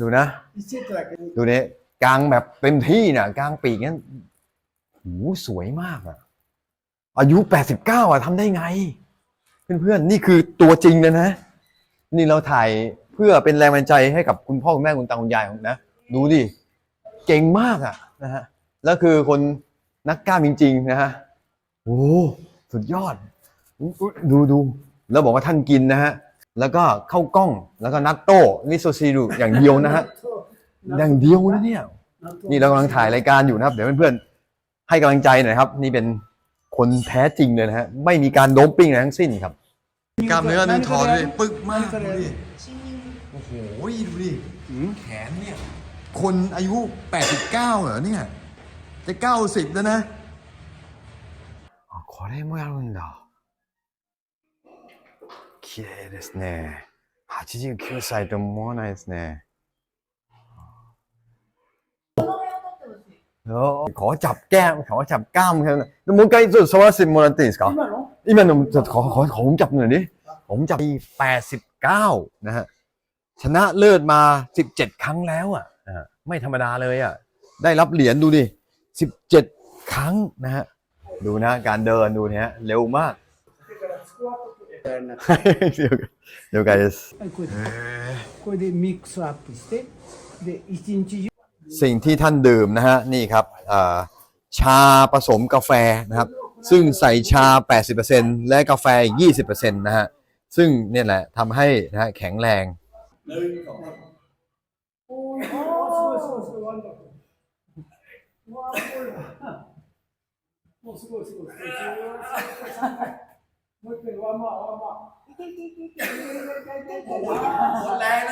ดูนะ ดูเนี่ยกลางแบบเต็มที่นะกลางปีกนั้นหูสวยมากอะอายุแปดสิบเก้าอะทำได้ไง เพื่อนๆ นี่คือตัวจริงนะนะ นี่เราถ่ายเพื่อเป็นแรงบันใจให้กับคุณพ่อคุณแม่คุณตาคุณยายนะ ดูดิ เก่งมากอะนะฮะ แล้วคือคนนักกล้ามจริง ๆ นะฮะ โอ้ สุดยอด ดูดู แล้วบอกว่าท่านกินนะฮะ แล้วก็เข้าวกล้อง แล้วก็นัตโต้มิโซซีรุอย่างเดียวนะฮะ อย่างเดียวนะเนี่ย นี่เรากำลังถ่ายรายการอยู่นะครับ เดี๋ยวเพื่อนๆ ให้กำลังใจหน่อยครับ นี่เป็นคนแท้จริงเลยนะฮะ ไม่มีการโดปปิ้งอะไรทั้งสิ้นครับ กล้ามเนื้อนึงถอดเลยปึกมากดูดิ โอ้โห ดูดิแขนเนี่ย คนอายุ 89 เหรอเนี่ย จะ 90 แล้วนะこれもやるんだ。 綺麗ですね。89歳と思わないですね。おขอจับแก้ม ขอจับกล้ามครับもう一回ちょっと触らせてもらっていいですか今の今のちょっとขอขอขอผมจับหน่อยดิผมจับที่89 นะฮะ ชนะเลิศมา 17 ครั้งแล้วอ่ะอ่าไม่ธรรมดาเลยอ่ะ ได้รับเหรียญดูดิ 17 ครั้งนะฮะ ดูนะ การเดินดูเนี่ยเร็วมาก やらなくて了解です。はいこれでこれでミックスアップしてで一日中 สิ่งที่ท่านดื่มนะฮะ นี่ครับอ่าชาผสมกาแฟนะครับ ซึ่งใส่ชา 80%และกาแฟอีก20%นะฮะ ซึ่งเนี่ยแหละทำให้นะฮะแข็งแรง もうすごいすごいすごいも 我我我，对，我来了！